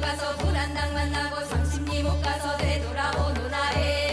가서 불안당 만나고 삼십리 못 가서 되돌아오노라 에